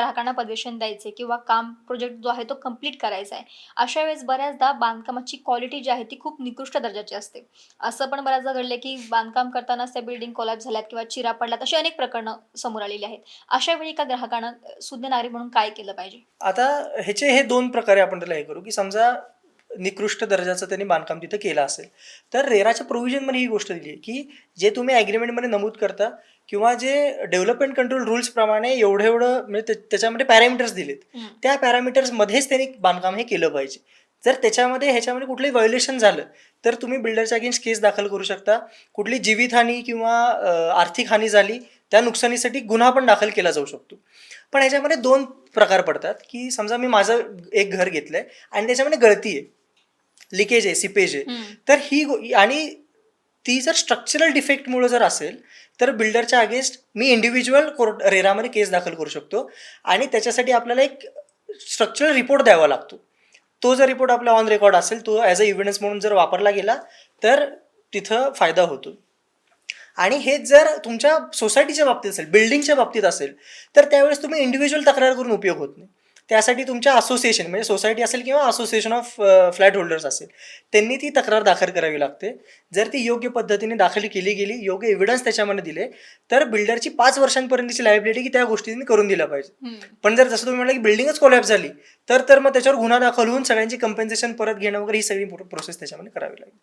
ग्राहकांना प्रदर्शन द्यायचे किंवा काम प्रोजेक्ट जो आहे तो कंप्लीट करायचा आहे. अशा वेळेस बऱ्याचदा बांधकामाची क्वालिटी जी आहे ती खूप निकृष्ट दर्जाची असते. असं पण बऱ्याचदा घडलं की बांधकाम करतानाच त्या बिल्डिंग कोलॅप्स झाल्यात किंवा चिरा पडल्यात अशी अनेक प्रकरणं समोर आलेली आहेत. अशा वेळी का ग्राहकानं सुज्ञ नागरिक म्हणून काय केलं पाहिजे? आता ह्याचे हे दोन प्रकारे आपण त्याला हे करू की समजा निकृष्ट दर्जाचं त्यांनी बांधकाम तिथं केलं असेल. तर रेराच्या प्रोव्हिजनमध्ये ही गोष्ट दिली आहे की जे तुम्ही ॲग्रीमेंटमध्ये नमूद करता किंवा जे डेव्हलपमेंट कंट्रोल रूल्सप्रमाणे एवढं एवढं म्हणजे त्या- त्याच्यामध्ये पॅरामीटर्स दिलेत. त्या पॅरामीटर्समध्येच त्यांनी बांधकाम हे केलं पाहिजे. जर त्याच्यामध्ये ह्याच्यामध्ये कुठलंही व्हायोलेशन झालं तर तुम्ही बिल्डरच्या अगेन्स्ट केस दाखल करू शकता. कुठली जीवितहानी किंवा आर्थिक हानी झाली त्या नुकसानीसाठी गुन्हा पण दाखल केला जाऊ शकतो. पण ह्याच्यामध्ये दोन प्रकार पडतात की समजा मी माझं एक घर घेतलंय आणि त्याच्यामध्ये गळती आहे. लिकेज आहे सिपेज आहे. तर ही आणि ती जर स्ट्रक्चरल डिफेक्टमुळे जर असेल तर बिल्डरच्या अगेन्स्ट मी इंडिव्हिज्युअल कोर्ट रेरामध्ये केस दाखल करू शकतो. आणि त्याच्यासाठी आपल्याला एक स्ट्रक्चरल रिपोर्ट द्यावा लागतो. तो जर रिपोर्ट आपला ऑन रेकॉर्ड असेल तो ॲज अ इव्हिडन्स म्हणून जर वापरला गेला तर तिथं फायदा होतो. आणि हे जर तुमच्या सोसायटीच्या बाबतीत असेल बिल्डिंगच्या बाबतीत असेल तर त्यावेळेस तुम्ही इंडिव्हिज्युअल तक्रार करून उपयोग होत नाही. त्यासाठी तुमच्या असोसिएशन म्हणजे सोसायटी असेल किंवा असोसिएशन ऑफ फ्लॅट होल्डर्स असेल त्यांनी ती तक्रार दाखल करावी लागते. जर ती योग्य पद्धतीने दाखल केली गेली योग्य एव्हिडन्स त्याच्यामध्ये दिले तर बिल्डरची पाच वर्षांपर्यंतची लायबिलिटी की त्या गोष्टींनी करून दिला पाहिजे. पण जर जसं तुम्ही म्हटलं की बिल्डिंगच कोलॅप झाली तर तर मग त्याच्यावर गुन्हा दाखल होऊन सगळ्यांची कंपेन्सेशन परत घेणं वगैरे ही सगळी प्रोसेस त्याच्यामध्ये करावी लागेल.